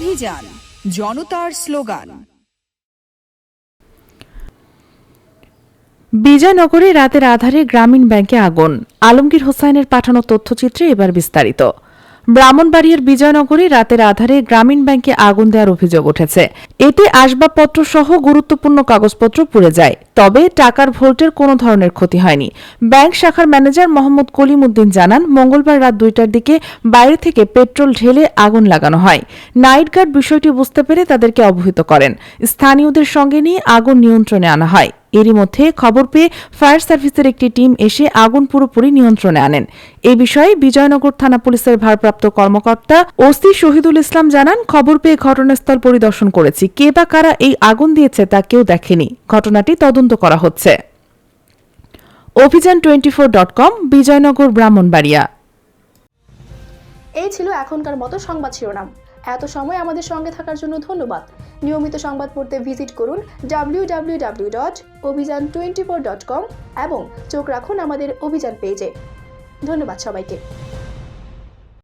অভিযান, জনতার স্লোগান। বিজয়নগরে রাতের আধারে গ্রামীণ ব্যাংকে আগুন। আলমগীর হোসাইনের পাঠানো তথ্যচিত্রে এবার বিস্তারিত। ব্রাহ্মণবাড়িয়ার বিজয়নগরে রাতের আধারে গ্রামীণ ব্যাংকে আগুন দেওয়ার অভিযোগ উঠেছে। এতে আসবাবপত্র সহ গুরুত্বপূর্ণ কাগজপত্র পুড়ে যায়। তবে টাকার ভোল্টের কোনো ধরনের ক্ষতি হয়নি। ব্যাংক শাখার ম্যানেজার মোহাম্মদ কলিম উদ্দিন জানান, মঙ্গলবার রাত দুইটার দিকে বাইরে থেকে পেট্রোল ঢেলে আগুন লাগানো হয়। নাইট গার্ড বিষয়টি বুঝতে পেরে তাদেরকে অবহিত করেন। স্থানীয়দের সঙ্গে নিয়ে আগুন নিয়ন্ত্রণে আনা হয়। এরই মধ্যে খবর পেয়ে ফায়ার সার্ভিসের একটি টিম এসে আগুন পুরোপুরি নিয়ন্ত্রণে আনেন। এ বিষয়ে বিজয়নগর থানা পুলিশের ভারপ্রাপ্ত কর্মকর্তা ওসি শহীদুল ইসলাম জানান, খবর পেয়ে ঘটনাস্থল পরিদর্শন করেছি। কে বা কারা এই আগুন দিয়েছে তা কেউ দেখেনি। ঘটনাটি তদন্ত করা হচ্ছে। Abhijan twenty four dot com, Bijoynagar, Brahmanbaria. এই ছিল এখনকার মতো সংবাদ শিরোনাম। এত সময় আমাদের সঙ্গে থাকার জন্য ধন্যবাদ। নিয়মিত সংবাদ পড়তে ভিজিট করুন W W W dot Abhijan twenty four dot com এবং চোখ রাখুন আমাদের অভিযান পেজে। ধন্যবাদ সবাইকে।